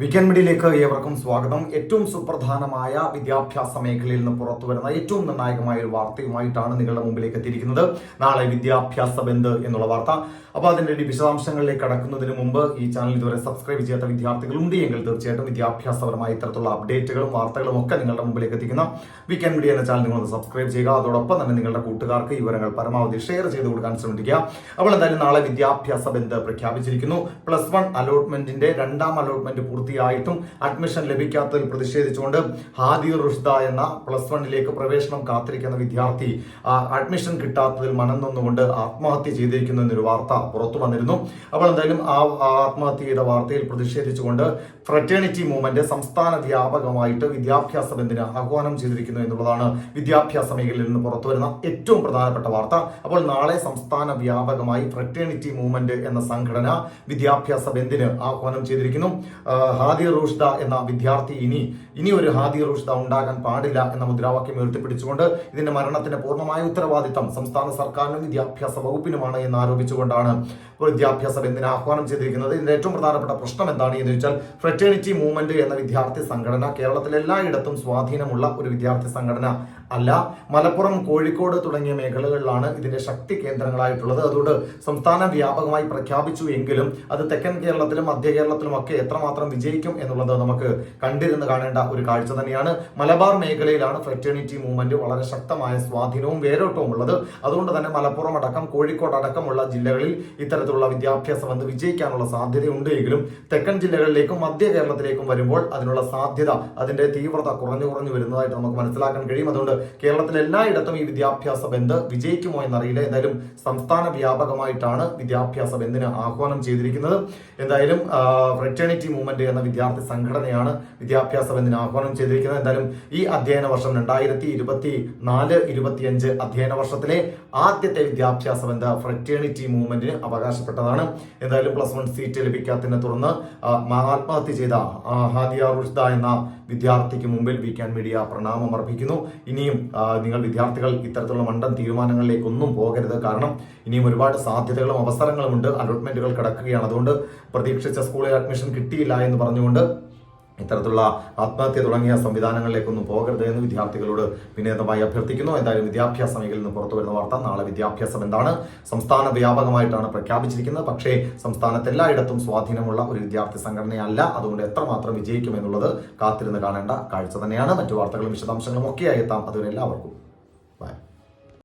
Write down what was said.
Weekend മീഡിയയിലേക്ക് ഏവർക്കും സ്വാഗതം. ഏറ്റവും സുപ്രധാനമായ വിദ്യാഭ്യാസ മേഖലയിൽ നിന്ന് പുറത്തു വരുന്ന ഏറ്റവും നിർണായകമായ ഒരു വാർത്തയുമായിട്ടാണ് നിങ്ങളുടെ മുമ്പിലേക്ക് എത്തിയിരിക്കുന്നത്. നാളെ വിദ്യാഭ്യാസ ബന്ദ് എന്നുള്ള വാർത്ത. അപ്പോൾ അതിന്റെ വിശദാംശങ്ങളിലേക്ക് കടക്കുന്നതിന് മുമ്പ് ഈ ചാനൽ ഇതുവരെ സബ്സ്ക്രൈബ് ചെയ്യാത്ത വിദ്യാർത്ഥികൾ വിദ്യാർത്ഥികളുണ്ട് എങ്കിൽ തീർച്ചയായിട്ടും വിദ്യാഭ്യാസപരമായ ഇത്തരത്തിലുള്ള അപ്ഡേറ്റുകളും വാർത്തകളും ഒക്കെ നിങ്ങളുടെ മുമ്പിലേക്ക് എത്തിക്കുന്ന വീക്കെൻഡ് മീഡിയ എന്ന ചാനൽ നിങ്ങളൊന്ന് സബ്സ്ക്രൈബ് ചെയ്യുക. അതോടൊപ്പം തന്നെ നിങ്ങളുടെ കൂട്ടുകാർക്ക് ഈ വിവരങ്ങൾ പരമാവധി ഷെയർ ചെയ്ത് കൊടുക്കാൻ ശ്രമിക്കുക. അപ്പോൾ എന്തായാലും നാളെ വിദ്യാഭ്യാസ ബന്ദ് പ്രഖ്യാപിച്ചിരിക്കുന്നു. പ്ലസ് വൺ അലോട്ട്മെന്റിന്റെ രണ്ടാം അലോട്ട്മെന്റ് പൂർത്തിയായിട്ടും അഡ്മിഷൻ ലഭിക്കാത്തതിൽ പ്രതിഷേധിച്ചുകൊണ്ട് ഹാദി റുഷ്ദ എന്ന പ്ലസ് വണ്ണിലേക്ക് പ്രവേശനം കാത്തിരിക്കുന്ന വിദ്യാർത്ഥി അഡ്മിഷൻ കിട്ടാത്തതിൽ മനം നിന്നുകൊണ്ട് ആത്മഹത്യ ചെയ്തിരിക്കുന്നു എന്നൊരു വാർത്ത പുറത്തു വന്നിരുന്നു. അപ്പോൾ എന്തായാലും ആ ആത്മഹത്യയുടെ വാർത്തയിൽ പ്രതിഷേധിച്ചുകൊണ്ട് ഫ്രറ്റേണിറ്റി മൂവ്മെന്റ് സംസ്ഥാന വ്യാപകമായിട്ട് വിദ്യാഭ്യാസ ബന്ദിന് ആഹ്വാനം ചെയ്തിരിക്കുന്നു എന്നുള്ളതാണ് വിദ്യാഭ്യാസ മേഖലയിൽ നിന്ന് പുറത്തു വരുന്ന ഏറ്റവും പ്രധാനപ്പെട്ട വാർത്ത. അപ്പോൾ നാളെ സംസ്ഥാന വ്യാപകമായി ഫ്രറ്റേണിറ്റി മൂവ്മെന്റ് എന്ന സംഘടന വിദ്യാഭ്യാസ ബന്ദിന് ആഹ്വാനം ചെയ്തിരിക്കുന്നു? ഹാദി റൂഷ്ദ എന്ന വിദ്യാർത്ഥി ഇനി ഇനി ഒരു ഹാദി റൂഷ്ദ ഉണ്ടാകാൻ പാടില്ല എന്ന മുദ്രാവാക്യം ഉയർത്തിപ്പിടിച്ചുകൊണ്ട് ഇതിന്റെ മരണത്തിന്റെ പൂർണമായ ഉത്തരവാദിത്തം സംസ്ഥാന സർക്കാരിനും വിദ്യാഭ്യാസ വകുപ്പിനുമാണ് എന്ന് ആരോപിച്ചുകൊണ്ടാണ് വിദ്യാഭ്യാസ ബന്ദിന് ആഹ്വാനം ചെയ്തിരിക്കുന്നത്. ഇതിന്റെ ഏറ്റവും പ്രധാനപ്പെട്ട പ്രശ്നം എന്താണ്? എന്ന് ചോദിച്ചാൽ ഫ്രറ്റേണിറ്റി മൂവ്മെന്റ് എന്ന വിദ്യാർത്ഥി സംഘടന കേരളത്തിലെല്ലായിടത്തും സ്വാധീനമുള്ള ഒരു വിദ്യാർത്ഥി സംഘടന അല്ല മലപ്പുറം കോഴിക്കോട് തുടങ്ങിയ മേഖലകളിലാണ് ഇതിന്റെ ശക്തി കേന്ദ്രങ്ങളായിട്ടുള്ളത്. അതുകൊണ്ട് സംസ്ഥാന വ്യാപകമായി പ്രഖ്യാപിച്ചു എങ്കിലും അത് തെക്കൻ കേരളത്തിലും മധ്യ കേരളത്തിലും ഒക്കെ എത്രമാത്രം വിജയിക്കും എന്നുള്ളത് നമുക്ക് കണ്ടിരുന്ന് കാണേണ്ട ഒരു കാഴ്ച തന്നെയാണ്. മലബാർ മേഖലയിലാണ് ഫ്രറ്റേണിറ്റി മൂവ്മെന്റ് വളരെ ശക്തമായ സ്വാധീനവും വേരോട്ടവും ഉള്ളത്. അതുകൊണ്ട് തന്നെ മലപ്പുറം അടക്കം കോഴിക്കോട് അടക്കമുള്ള ജില്ലകളിൽ ഇത്തരത്തിലുള്ള വിദ്യാഭ്യാസ ബന്ധ് വിജയിക്കാനുള്ള സാധ്യതയുണ്ട് എങ്കിലും തെക്കൻ ജില്ലകളിലേക്കും മധ്യ കേരളത്തിലേക്കും വരുമ്പോൾ അതിനുള്ള സാധ്യത അതിന്റെ തീവ്രത കുറഞ്ഞു കുറഞ്ഞു വരുന്നതായിട്ട് നമുക്ക് മനസ്സിലാക്കാൻ കഴിയും. അതുകൊണ്ട് കേരളത്തിൽ എല്ലായിടത്തും ഈ വിദ്യാഭ്യാസ ബന്ദ് വിജയിക്കുമോ എന്നറിയില്ല. എന്തായാലും സംസ്ഥാന വ്യാപകമായിട്ടാണ് വിദ്യാഭ്യാസ ബന്ദിന് ആഹ്വാനം ചെയ്തിരിക്കുന്നത്. എന്തായാലും ഫ്രറ്റേണിറ്റി മൂവ്മെന്റ് എന്ന വിദ്യാർത്ഥി സംഘടനയാണ് വിദ്യാഭ്യാസ ബന്ദിന് ആഹ്വാനം ചെയ്തിരിക്കുന്നത്. എന്തായാലും ഈ അധ്യയന വർഷം രണ്ടായിരത്തി ഇരുപത്തി നാല് ഇരുപത്തിയഞ്ച് അധ്യയന വർഷത്തിലെ ആദ്യത്തെ വിദ്യാഭ്യാസ ബന്ധ ഫ്രറ്റേണിറ്റി മൂവ്മെന്റിന് അവകാശപ്പെട്ടതാണ്. എന്തായാലും പ്ലസ് വൺ സീറ്റ് ലഭിക്കാത്തതിനെ തുടർന്ന് ആത്മഹത്യ ചെയ്ത ഹാദിയ റുഷ്ദ എന്ന വിദ്യാർത്ഥിക്ക് മുമ്പിൽ വീക്കാൻ മീഡിയ പ്രണാമം അർപ്പിക്കുന്നു. ഇനിയും നിങ്ങൾ വിദ്യാർത്ഥികൾ ഇത്തരത്തിലുള്ള മണ്ടൻ തീരുമാനങ്ങളിലേക്കൊന്നും പോകരുത്. കാരണം ഇനിയും ഒരുപാട് സാധ്യതകളും അവസരങ്ങളും ഉണ്ട് അലോട്ട്മെന്റുകൾ കിടക്കുകയാണ്. അതുകൊണ്ട് പ്രതീക്ഷിച്ച സ്കൂളിൽ അഡ്മിഷൻ കിട്ടിയില്ല എന്ന് പറഞ്ഞുകൊണ്ട് ഇത്തരത്തിലുള്ള ആത്മഹത്യ തുടങ്ങിയ സംവിധാനങ്ങളിലേക്കൊന്നും പോകരുത് എന്ന് വിദ്യാർത്ഥികളോട് വിനീതമായി അഭ്യർത്ഥിക്കുന്നു. എന്തായാലും വിദ്യാഭ്യാസ മേഖലയിൽ നിന്ന് പുറത്തു വരുന്ന വാർത്ത നാളെ വിദ്യാഭ്യാസം എന്താണ്? സംസ്ഥാന വ്യാപകമായിട്ടാണ് പ്രഖ്യാപിച്ചിരിക്കുന്നത്. പക്ഷേ സംസ്ഥാനത്ത് എല്ലായിടത്തും സ്വാധീനമുള്ള ഒരു വിദ്യാർത്ഥി സംഘടനയല്ല. അതുകൊണ്ട് എത്രമാത്രം വിജയിക്കും എന്നുള്ളത് കാത്തിരുന്ന് കാണേണ്ട കാഴ്ച തന്നെയാണ്. മറ്റു വാർത്തകളും വിശദാംശങ്ങളും ഒക്കെയായി എത്താം. അതുവരെ എല്ലാവർക്കും